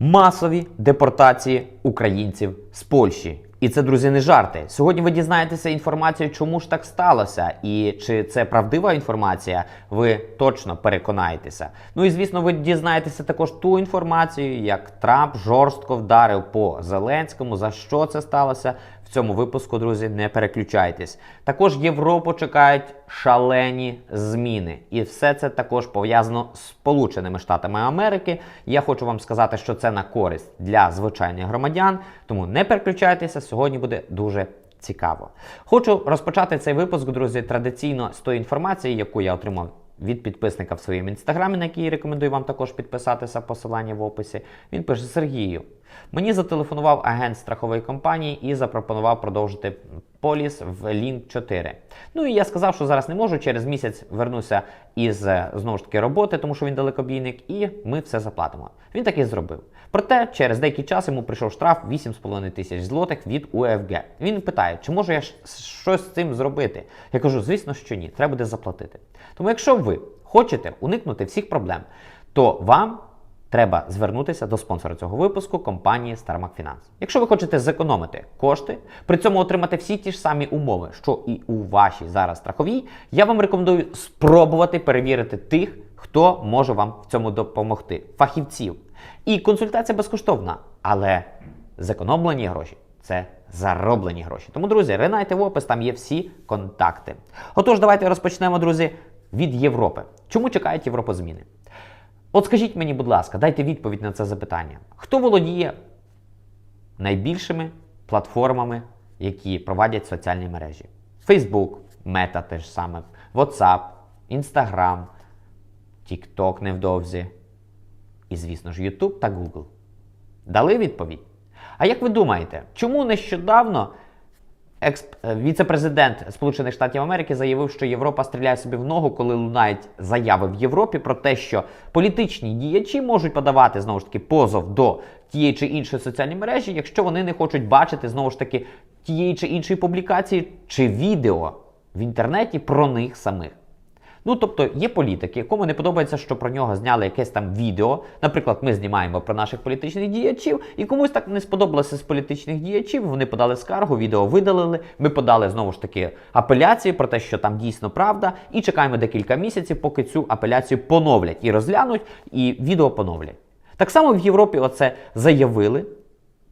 масові депортації українців з Польщі. І це, друзі, не жарти. Сьогодні ви дізнаєтеся інформацію, чому ж так сталося, і чи це правдива інформація, ви точно переконаєтеся. Ну і звісно, ви дізнаєтеся також ту інформацію, як Трамп жорстко вдарив по Зеленському. За що це сталося? В цьому випуску, друзі, не переключайтесь. Також Європу чекають шалені зміни, і все це також пов'язано з Сполученими Штатами Америки. Я хочу вам сказати, що це на користь для звичайних громадян. Тому не переключайтеся. Сьогодні буде дуже цікаво. Хочу розпочати цей випуск, друзі, традиційно з тої інформації, яку я отримав від підписника в своєму інстаграмі, на який рекомендую вам також підписатися, посилання в описі. Він пише Сергію. Мені зателефонував агент страхової компанії і запропонував продовжити поліс в Лінк 4. Ну і я сказав, що зараз не можу. Через місяць вернуся із е, знову ж таки роботи, тому що він далекобійник, і ми все заплатимо. Він так і зробив. Проте через деякий час йому прийшов штраф 8,5 тисяч злотих від УФГ. Він питає, чи можу я щось з цим зробити. Я кажу, звісно, що ні, треба буде заплатити. Тому, якщо ви хочете уникнути всіх проблем, то вам треба звернутися до спонсора цього випуску компанії StarMac Finance. Якщо ви хочете зекономити кошти, при цьому отримати всі ті ж самі умови, що і у вашій зараз страховій, я вам рекомендую спробувати перевірити тих, хто може вам в цьому допомогти, фахівців. І консультація безкоштовна, але зекономлені гроші це зароблені гроші. Тому, друзі, ринайте в опис, там є всі контакти. Отож, давайте розпочнемо, друзі, від Європи. Чому чекають Європу зміни? От скажіть мені, будь ласка, дайте відповідь на це запитання. Хто володіє найбільшими платформами, які провадять соціальні мережі? Facebook, Meta те ж саме, WhatsApp, Instagram, TikTok невдовзі. І, звісно ж, YouTube та Google. Дали відповідь? А як ви думаєте, чому нещодавно експ... е, віце-президент Сполучених Штатів Америки заявив, що Європа стріляє собі в ногу, коли лунають заяви в Європі про те, що політичні діячі можуть подавати знову ж таки позов до тієї чи іншої соціальної мережі, якщо вони не хочуть бачити знову ж таки тієї чи іншої публікації чи відео в інтернеті про них самих. Ну, тобто є політики, якому не подобається, що про нього зняли якесь там відео. Наприклад, ми знімаємо про наших політичних діячів, і комусь так не сподобалося з політичних діячів. Вони подали скаргу, відео видалили. Ми подали знову ж таки апеляцію про те, що там дійсно правда, і чекаємо декілька місяців, поки цю апеляцію поновлять і розглянуть, і відео поновлять. Так само в Європі оце заявили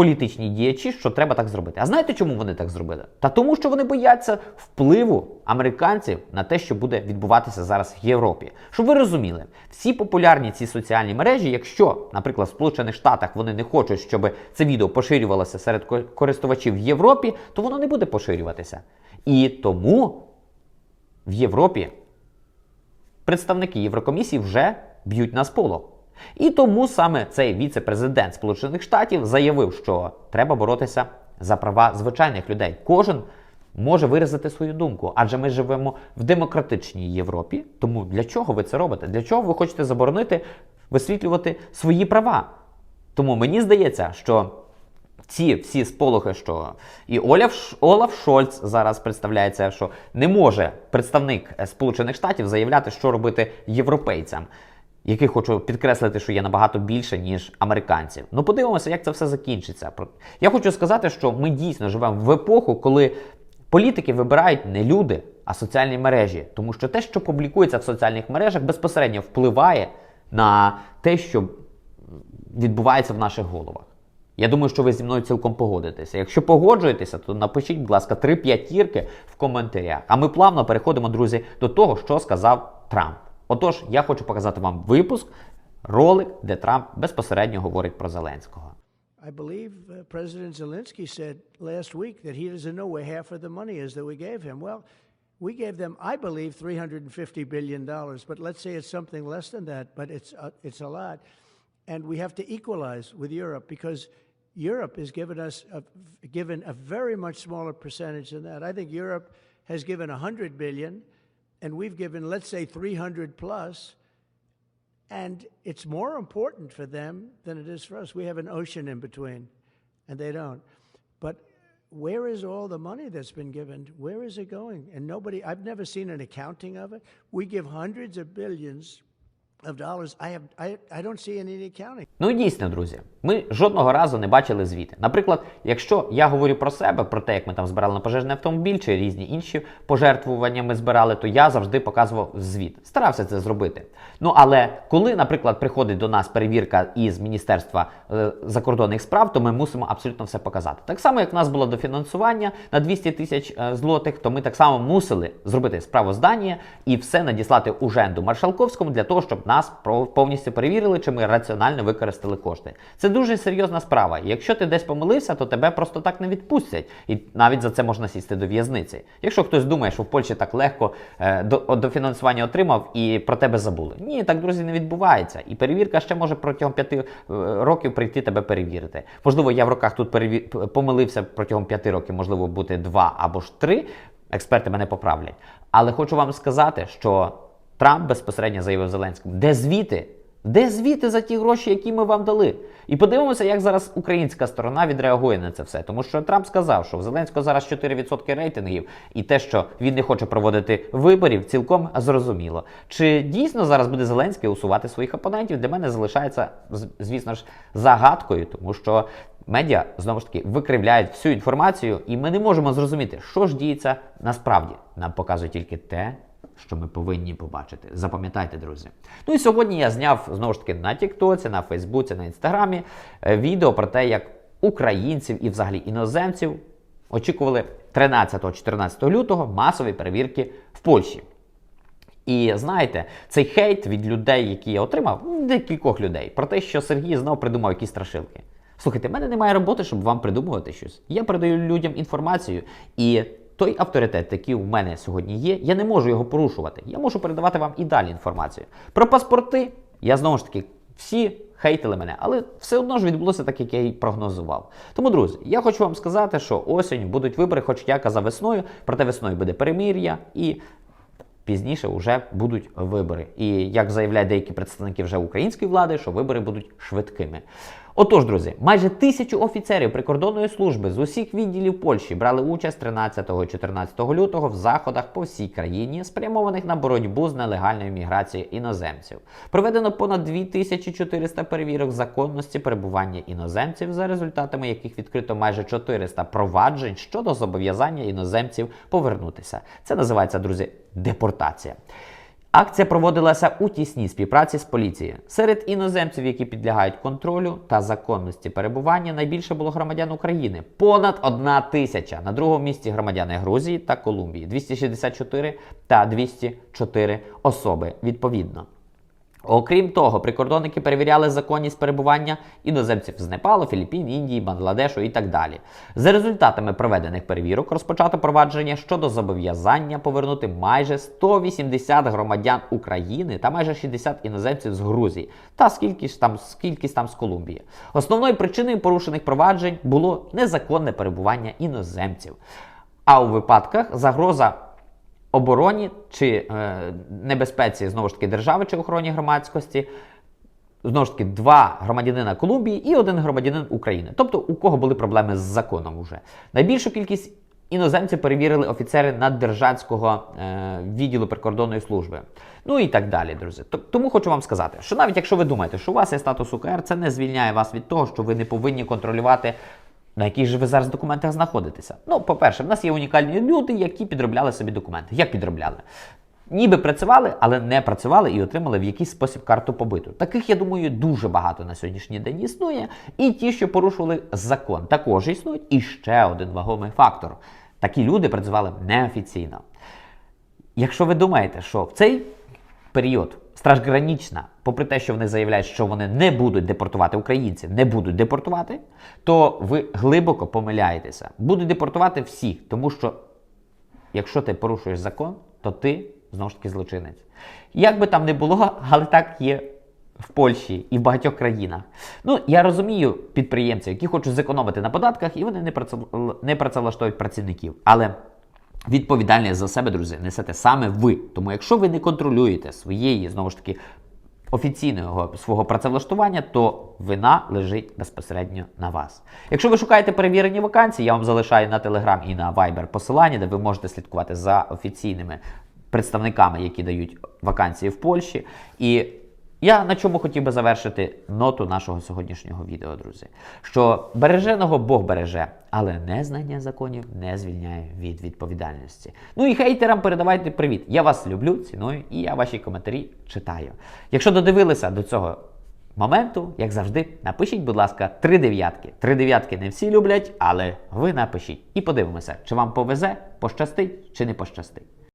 політичні діячі, що треба так зробити. А знаєте, чому вони так зробили? Та тому, що вони бояться впливу американців на те, що буде відбуватися зараз в Європі. Щоб ви розуміли, всі популярні ці соціальні мережі, якщо, наприклад, в Сполучених Штатах вони не хочуть, щоб це відео поширювалося серед користувачів в Європі, то воно не буде поширюватися. І тому в Європі представники Єврокомісії вже б'ють на сполох. І тому саме цей віце-президент Сполучених Штатів заявив, що треба боротися за права звичайних людей. Кожен може виразити свою думку, адже ми живемо в демократичній Європі. Тому для чого ви це робите? Для чого ви хочете заборонити висвітлювати свої права? Тому мені здається, що ці всі сполохи, що і Оляв, Ш- Олаф Шольц зараз представляється, що не може представник Сполучених Штатів заявляти, що робити європейцям, яких хочу підкреслити, що є набагато більше, ніж американців. Ну подивимося, як це все закінчиться. Я хочу сказати, що ми дійсно живемо в епоху, коли політики вибирають не люди, а соціальні мережі. Тому що те, що публікується в соціальних мережах, безпосередньо впливає на те, що відбувається в наших головах. Я думаю, що ви зі мною цілком погодитеся. Якщо погоджуєтеся, то напишіть, будь ласка, три п'ятірки в коментарях. А ми плавно переходимо, друзі, до того, що сказав Трамп. Отож, я хочу показати вам випуск, ролик, де Трамп безпосередньо говорить про Зеленського. I believe uh, President Zelensky said last week that he doesn't know where half of the money is that we gave him. Well, we gave them, I believe, $350 billion, dollars, but let's say it's something less than that, but it's, uh, it's a lot. And we have to equalize with Europe because Europe has given us a, given a very much smaller percentage than that. I think Europe has given 100 billion billion, and we've given, let's say, 300. And it's more important for them than it is for us. We have an ocean in between, and they don't. But where is all the money that's been given? Where is it going? And nobody, I've never seen an accounting of it. We give hundreds of billions Ну дійсно, друзі, Ми жодного разу не бачили звіти. Наприклад, якщо я говорю про себе, про те, як ми там збирали на пожежний автомобіль чи різні інші пожертвування ми збирали, то я завжди показував звіт. Старався це зробити. Ну але коли, наприклад, приходить до нас перевірка із Міністерства е, закордонних справ, то ми мусимо абсолютно все показати. Так само, як в нас було дофінансування на 200 тисяч е, злотих, то ми так само мусили зробити справоздання і все надіслати Уженду Маршалковському для того, щоб нас повністю перевірили, чи ми раціонально використали кошти. Це дуже серйозна справа. Якщо ти десь помилився, то тебе просто так не відпустять. І навіть за це можна сісти до в'язниці. Якщо хтось думає, що в Польщі так легко е, до, о, дофінансування отримав і про тебе забули. Ні, так друзі не відбувається. І перевірка ще може протягом п'яти е, років прийти тебе перевірити. Можливо, я в роках тут переві... п- помилився протягом п'яти років, можливо, бути два або ж три. Експерти мене поправлять. Але хочу вам сказати, що Трамп безпосередньо заявив Зеленському, де звіти? Де звіти за ті гроші, які ми вам дали? І подивимося, як зараз українська сторона відреагує на це все. Тому що Трамп сказав, що в Зеленського зараз 4% рейтингів, і те, що він не хоче проводити виборів, цілком зрозуміло. Чи дійсно зараз буде Зеленський усувати своїх опонентів? Для мене залишається, звісно ж, загадкою, тому що медіа знову ж таки викривляють всю інформацію, і ми не можемо зрозуміти, що ж діється насправді. Нам показує тільки те, що ми повинні побачити. Запам'ятайте, друзі. Ну і сьогодні я зняв знову ж таки на Тіктоці, на Фейсбуці, на Інстаграмі е, відео про те, як українців і взагалі іноземців очікували 13-14 лютого масові перевірки в Польщі. І знаєте, цей хейт від людей, які я отримав, декількох людей, про те, що Сергій знов придумав якісь страшилки. Слухайте, в мене немає роботи, щоб вам придумувати щось. Я передаю людям інформацію, і той авторитет, який у мене сьогодні є, я не можу його порушувати. Я можу передавати вам і далі інформацію. Про паспорти я знову ж таки всі хейтили мене, але все одно ж відбулося так, як я і прогнозував. Тому, друзі, я хочу вам сказати, що осінь будуть вибори, хоч я казав весною, проте весною буде перемир'я і пізніше вже будуть вибори. І як заявляють деякі представники вже української влади, що вибори будуть швидкими. Отож, друзі, майже тисячу офіцерів прикордонної служби з усіх відділів Польщі брали участь 13-14 лютого в заходах по всій країні, спрямованих на боротьбу з нелегальною міграцією іноземців. Проведено понад 2400 перевірок законності перебування іноземців, за результатами яких відкрито майже 400 проваджень щодо зобов'язання іноземців повернутися. Це називається, друзі, депортація. Акція проводилася у тісній співпраці з поліцією. Серед іноземців, які підлягають контролю та законності перебування, найбільше було громадян України понад одна тисяча. На другому місці громадяни Грузії та Колумбії 264 та 204 особи відповідно. Окрім того, прикордонники перевіряли законність перебування іноземців з Непалу, Філіппін, Індії, Бангладешу і так далі. За результатами проведених перевірок розпочато провадження щодо зобов'язання повернути майже 180 громадян України та майже 60 іноземців з Грузії та скільки ж там скількись там з Колумбії. Основною причиною порушених проваджень було незаконне перебування іноземців. А у випадках загроза обороні чи е, небезпеці знову ж таки держави чи охороні громадськості. Знову ж таки, два громадянина Колумбії і один громадянин України. Тобто, у кого були проблеми з законом уже. Найбільшу кількість іноземців перевірили офіцери наддержавського е, відділу прикордонної служби. Ну і так далі, друзі. Тому хочу вам сказати, що навіть якщо ви думаєте, що у вас є статус УКР, це не звільняє вас від того, що ви не повинні контролювати на яких же ви зараз документах знаходитеся? Ну, по-перше, в нас є унікальні люди, які підробляли собі документи. Як підробляли? Ніби працювали, але не працювали і отримали в якийсь спосіб карту побиту. Таких, я думаю, дуже багато на сьогоднішній день існує. І ті, що порушували закон, також існують. І ще один вагомий фактор: такі люди працювали неофіційно. Якщо ви думаєте, що в цей період Страж Гранічна, попри те, що вони заявляють, що вони не будуть депортувати українців, не будуть депортувати, то ви глибоко помиляєтеся. Будуть депортувати всіх, тому що якщо ти порушуєш закон, то ти знову ж таки злочинець. Як би там не було, але так є в Польщі і в багатьох країнах. Ну, я розумію підприємців, які хочуть зекономити на податках, і вони не працевлаштовують працівників. Але відповідальність за себе, друзі, несете саме ви. Тому якщо ви не контролюєте своєї, знову ж таки, офіційного свого працевлаштування, то вина лежить безпосередньо на вас. Якщо ви шукаєте перевірені вакансії, я вам залишаю на Telegram і на Viber посилання, де ви можете слідкувати за офіційними представниками, які дають вакансії в Польщі. І Я на чому хотів би завершити ноту нашого сьогоднішнього відео, друзі. Що береженого Бог береже, але незнання законів не звільняє від відповідальності. Ну і хейтерам передавайте привіт. Я вас люблю, ціную, і я ваші коментарі читаю. Якщо додивилися до цього моменту, як завжди, напишіть, будь ласка, три дев'ятки. Три дев'ятки не всі люблять, але ви напишіть. І подивимося, чи вам повезе, пощастить чи не пощастить.